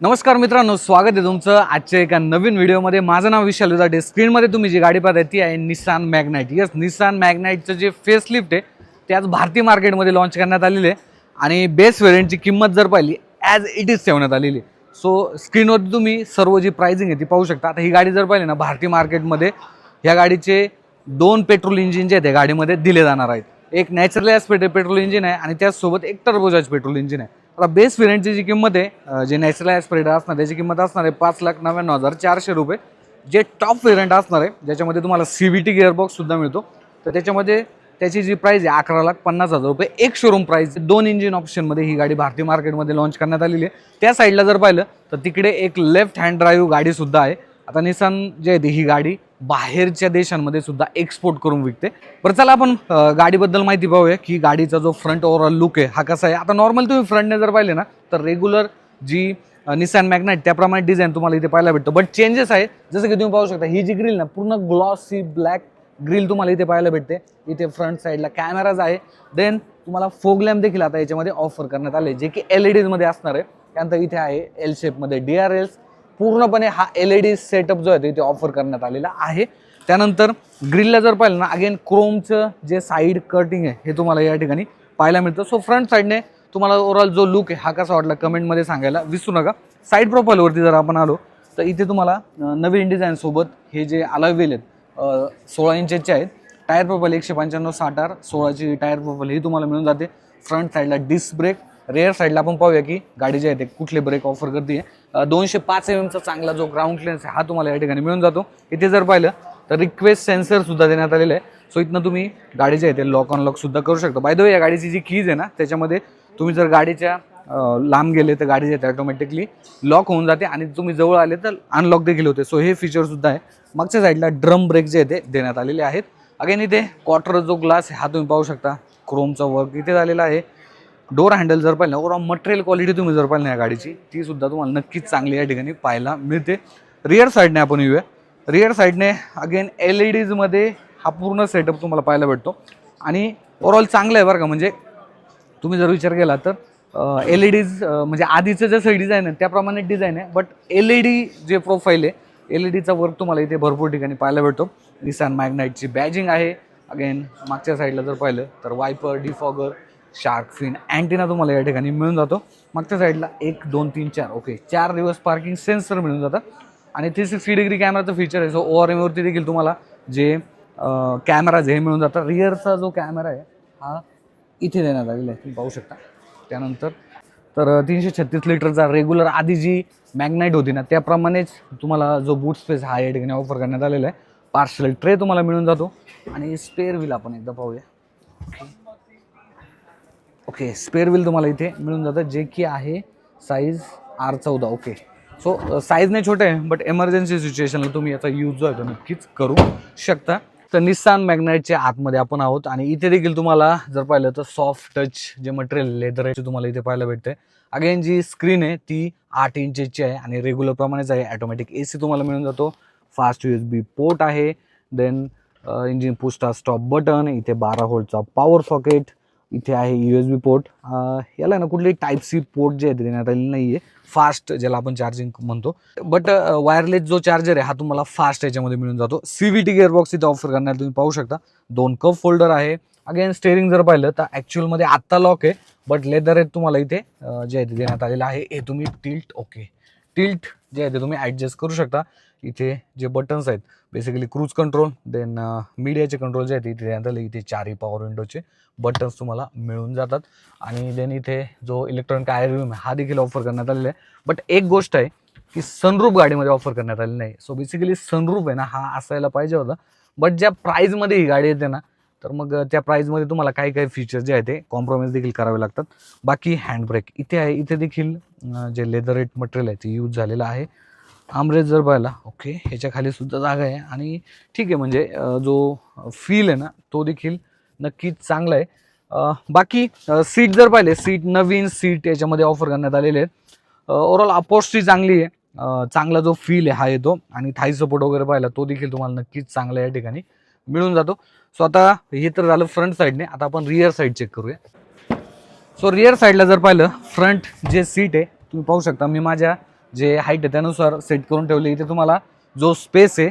नमस्कार मित्रांनो स्वागत आहे तुमचं आजच्या एका नवीन व्हिडिओमध्ये. माझं नाव विशाल उदाटे स्क्रीनमध्ये तुम्ही जी गाडी पाहता ती आहे निसान मॅग्नाईट यस निसान मॅग्नाईटचं जे फेसलिफ्ट आहे ते आज भारतीय मार्केटमध्ये लॉन्च करण्यात आलेले आहे. आणि बेस व्हेरियंटची किंमत जर पाहिली ॲज इट इज ठेवण्यात आलेली आहे. सो स्क्रीनवरती तुम्ही सर्व जी प्राइजिंग आहे ती पाहू शकता. आता ही गाडी जर पाहिली ना भारतीय मार्केटमध्ये ह्या गाडीचे दोन पेट्रोल इंजिन जे आहेत त्या गाडीमध्ये दिले जाणार आहेत. एक नॅचरल ॲस्पेटेड पेट्रोल इंजिन आहे आणि त्याचसोबत एक टर्बोजाज पेट्रोल इंजिन आहे. आता बेस व्हेरियंटची जी किंमत आहे जे नॅचरल ॲस्पेटेड असणार त्याची किंमत असणार आहे पाच लाख नव्याण्णव हजार चारशे रुपये. जे टॉप व्हेरियंट असणार आहे ज्याच्यामध्ये तुम्हाला सी व्ही टी गिअरबॉक्ससुद्धा मिळतो. तर त्याच्यामध्ये त्याची जी प्राईस आहे अकरा लाख पन्नास हजार रुपये. एक शोरूम प्राईस दोन इंजिन ऑप्शनमध्ये ही गाडी भारतीय मार्केटमध्ये लॉन्च करण्यात आलेली आहे. त्या साईडला जर पाहिलं तर तिकडे एक लेफ्ट हँड ड्राईव्ह गाडीसुद्धा आहे. आता निसान जे आहे ती ही गाडी बाहेरच्या देशांमध्ये सुद्धा एक्सपोर्ट करून विकते. बरं चला आपण गाडीबद्दल माहिती पाहूया की गाडीचा जो फ्रंट ओव्हरऑल लुक आहे हा कसा आहे? आता नॉर्मल तुम्ही फ्रंटने जर पाहिले ना तर रेग्युलर जी निसान मॅग्नाईट त्याप्रमाणे डिझाईन तुम्हाला इथे पाहायला भेटतो. बट चेंजेस आहे जसं की तुम्ही पाहू शकता ही जी ग्रिल ना पूर्ण ग्लॉसी ब्लॅक ग्रिल तुम्हाला इथे पाहायला भेटते. इथे फ्रंट साईडला कॅमेराज आहे. देन तुम्हाला फोग लॅम्प देखील आता याच्यामध्ये ऑफर करण्यात आले जे की एल ई डीजमध्ये असणार आहे. त्यानंतर इथे आहे एल शेपमध्ये डी आर एल्स पूर्णपणे हा एल ई डी सेटअप जो आहे तो इथे ऑफर करण्यात आलेला आहे. त्यानंतर ग्रिलला जर पाहिलं ना अगेन क्रोमचं जे साईड कटिंग आहे हे तुम्हाला या ठिकाणी पाहायला मिळतं. सो फ्रंट साईडने तुम्हाला ओव्हरऑल जो लुक आहे हा कसा वाटला कमेंटमध्ये सांगायला विसरू नका. साईड प्रोफाईलवरती जर आपण आलो तर इथे तुम्हाला नवीन डिझाईनसोबत हे जे अलावेल आहेत सोळा इंचेसचे आहेत. टायर प्रोफाईल एकशे पंच्याण्णव साठ आर सोळाची टायर प्रोफाईल ही तुम्हाला मिळून जाते. फ्रंट साईडला डिस्क ब्रेक रेअर साईडला आपण पाहूया की गाडी जी आहे ते कुठले ब्रेक ऑफर करते दोनशे पाच एम एमचा चांगला जो ग्राउंड क्लिअरन्स आहे हा तुम्हाला या ठिकाणी मिळून जातो. इथे जर पाहिलं तर रिक्वेस्ट सेन्सर सुद्धा देण्यात आलेलं आहे. सो इथनं तुम्ही गाडी जे आहे ते लॉक अनलॉक सुद्धा करू शकता. बाय द वे या गाडीची जी कीज आहे ना त्याच्यामध्ये तुम्ही जर गाडीच्या लांब गेले तर गाडी जे आहे ऑटोमॅटिकली लॉक होऊन जाते आणि तुम्ही जवळ आले तर अनलॉक देखील होते. सो हे फीचरसुद्धा आहे. मागच्या साईडला ड्रम ब्रेक जे आहे ते देण्यात आलेले आहेत. अगेन इथे क्वार्टर जो ग्लास आहे हा तुम्ही पाहू शकता. क्रोमचा वर्क इथे झालेला आहे. डोर हँडल जर पाहिलं ओव्हरऑल मटेरियल क्वालिटी तुम्ही जर पाहिलं या गाडीची ती सुद्धा तुम्हाला नक्कीच चांगली या ठिकाणी पाहायला मिळते. रिअर साईडने आपण येऊया. रिअर साईडने अगेन एल ई डीजमध्ये हा पूर्ण सेटअप तुम्हाला पाहायला भेटतो. आणि ओवरऑल चांगलं आहे बरं का म्हणजे तुम्ही जर विचार केला तर एल ई डीज म्हणजे आधीचं जसं डिझाईन आहे त्याप्रमाणे डिझाईन आहे. बट एल ई डी जे प्रोफाईल आहे एल ई डीचा वर्क तुम्हाला इथे भरपूर ठिकाणी पाहायला भेटतो. निसान मॅग्नाईटची बॅजिंग आहे. अगेन मागच्या साईडला जर पाहिलं तर wiper defogger shark fin antenna तुम्हाला या ठिकाणी मिळून जातो. मागच्या साईडला एक दोन तीन चार. ओके चार दिवस पार्किंग सेन्सर मिळून जातात. आणि थ्री सिक्स्टी डिग्री कॅमेराचं फीचर आहे. सो ओ आर एमवरती देखील तुम्हाला जे कॅमेराज हे मिळून जातात. रिअरचा जो कॅमेरा आहे हा इथे देण्यात आलेला आहे. तुम्ही पाहू शकता. त्यानंतर तर तीनशे छत्तीस लिटरचा रेग्युलर आधी जी मॅग्नाईट होती ना त्याप्रमाणेच तुम्हाला जो बूट स्पेस हा या ठिकाणी ऑफर करण्यात आलेला आहे. पार्सल ट्रे तुम्हाला मिळून जातो. आणि स्पेअर व्हील आपण एकदा पाहूया. ओके स्पेअर व्हील तुम्हाला इथे मिळून जातं जे की आहे साईज आर चौदा ओके. सो साईजने छोटे आहे बट एमर्जन्सी सिच्युएशनला तुम्ही याचा यूज जो आहे तो नक्कीच करू शकता. तर निस्सान मॅग्नाईटच्या आतमध्ये आपण आहोत आणि इथे देखील तुम्हाला जर पाहिलं तर सॉफ्ट टच जे मटेरियल लेदर आहे तुम्हाला इथे पाहायला भेटते. अगेन जी स्क्रीन आहे ती आठ इंचेसची आहे आणि रेग्युलर प्रमाणेच आहे ॲटोमॅटिक ए सी तुम्हाला मिळून जातो. Fast U S B port आहे. Then engine push start stop button इथे बारा होल्टचा पॉवर सॉकेट इथे आहे यू एस बी पोर्ट याला ना कुठले टाईप सी पोर्ट जे आहे ते देण्यात आलेली नाही आहे फास्ट ज्याला आपण चार्जिंग म्हणतो. बट वायरलेस जो चार्जर आहे हा तुम्हाला फास्ट याच्यामध्ये मिळून जातो. सी व्ही टी गिअरबॉक्स इथे ऑफर करण्यात तुम्ही पाहू शकता. दोन कप फोल्डर आहे. अगेन स्टेअरिंग जर पाहिलं तर ॲक्च्युअलमध्ये आत्ता लॉक आहे. बट लेदर आहे तुम्हाला इथे जे आहे ते देण्यात आलेलं आहे. हे तुम्ही टिल्ट ओके टिल्ट जे आहे ते तुम्ही ॲडजस्ट करू शकता. इथे जे बटन्स आहेत बेसिकली क्रूज कंट्रोल देन मीडियाचे कंट्रोल जे आहेत इथे देण्यात इथे चारही पॉवर विंडोचे बटन्स तुम्हाला मिळून जातात. आणि देन इथे जो इलेक्ट्रॉनिक आयर रूम हा देखील ऑफर करण्यात आलेला आहे. बट एक गोष्ट आहे की सनरूप गाडीमध्ये ऑफर करण्यात आलेली नाही. सो बेसिकली सनरूप आहे ना हा असायला पाहिजे होता. बट ज्या प्राईजमध्ये ही गाडी येते ना तर मग त्या प्राईजमध्ये तुम्हाला काही काही फीचर्स जे आहे ते कॉम्प्रोमाइज देखील करावे लागतात. बाकी हँडब्रेक इथे आहे इथे देखील जे जे लेदरेट मटेरियल आहे ते यूज झालेलं आहे. आमरेज जर पाहिला ओके ह्याच्या खाली सुद्धा जागा आहे. आणि ठीक आहे म्हणजे जो फील आहे ना तो देखील नक्कीच चांगला आहे. बाकी सीट जर पाहिले सीट नवीन सीट याच्यामध्ये ऑफर करण्यात आलेले आहेत. ओवरऑल अपोस्ट्री चांगली आहे. चांगला जो फील आहे हा येतो. आणि थाई सपोर्ट वगैरे पाहिला तो देखील तुम्हाला नक्कीच चांगला या ठिकाणी मिळून जातो. सो आता हे तर झालं फ्रंट साईडने आता आपण रिअर साईड चेक करूया. सो रिअर साईडला जर पाहिलं फ्रंट जे सीट आहे तुम्ही पाहू शकता मी माझ्या जे हाईट आहे त्यानुसार सेट करून ठेवले इथे तुम्हाला जो स्पेस आहे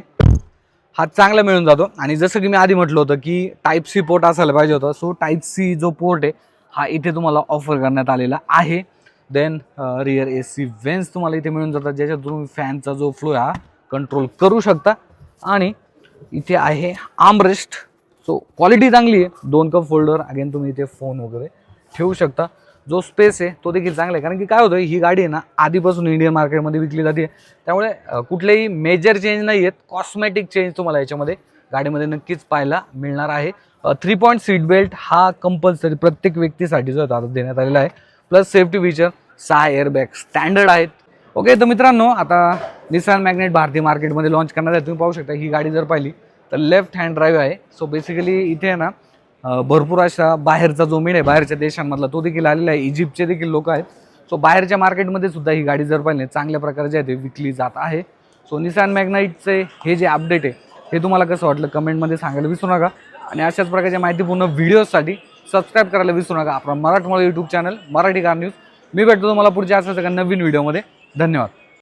हा चांगला मिळून जातो. आणि जसं की मी आधी म्हटलं होतं की टाईप सी पोर्ट असायला पाहिजे होता. सो टाईप सी जो पोर्ट आहे हा इथे तुम्हाला ऑफर करण्यात आलेला आहे. Then rear A C vents तुम्हाला इथे मिळून जातात ज्याच्यात तुम्ही फॅनचा जो फ्लो हा कंट्रोल करू शकता. आणि इथे आहे आमरेस्ट सो क्वालिटी चांगली आहे. दोन कप फोल्डर अगेन तुम्ही इथे फोन वगैरे ठेवू शकता. जो स्पेस आहे तो देखील चांगला आहे. कारण की काय होतं ही गाडी आहे ना आधीपासून इंडियन मार्केटमध्ये विकली जाते. त्यामुळे कुठलेही मेजर चेंज नाही आहेत कॉस्मेटिक चेंज तुम्हाला याच्यामध्ये गाडीमध्ये नक्कीच पाहायला मिळणार आहे. थ्री पॉईंट सीट बेल्ट हा कंपल्सरी प्रत्येक व्यक्तीसाठी जो आता देण्यात आलेला आहे. प्लस सेफ्टी फीचर सहा एअरबॅग स्टँडर्ड आहेत. ओके तर मित्रांनो आता निसान मॅग्नेट भारतीय मार्केटमध्ये लॉन्च करणार आहे तुम्ही पाहू शकता ही गाडी जर पाहिली तर लेफ्ट हँड ड्राईव्ह आहे. सो बेसिकली इथे आहे ना भरपूर अशा बाहेरचा जो मिळ आहे बाहेरच्या देशांमधला तो देखील आलेला आहे. इजिप्तचे देखील लोक आहेत. सो बाहेरच्या मार्केटमध्ये सुद्धा ही गाडी जर पाहिली चांगल्या प्रकारची आहे ते विकली जात आहे. सो निसान मॅग्नाईटचे हे जे अपडेट आहे हे तुम्हाला कसं वाटलं कमेंटमध्ये सांगायला विसरू नका. आणि अशाच प्रकारच्या माहितीपूर्ण व्हिडिओजसाठी सबस्क्राईब करायला विसरू नका. आपला मराठमोळा YouTube channel Marathi car news मी भेटतो तुम्हाला पुढच्या असं एका नवीन व्हिडिओमध्ये धन्यवाद.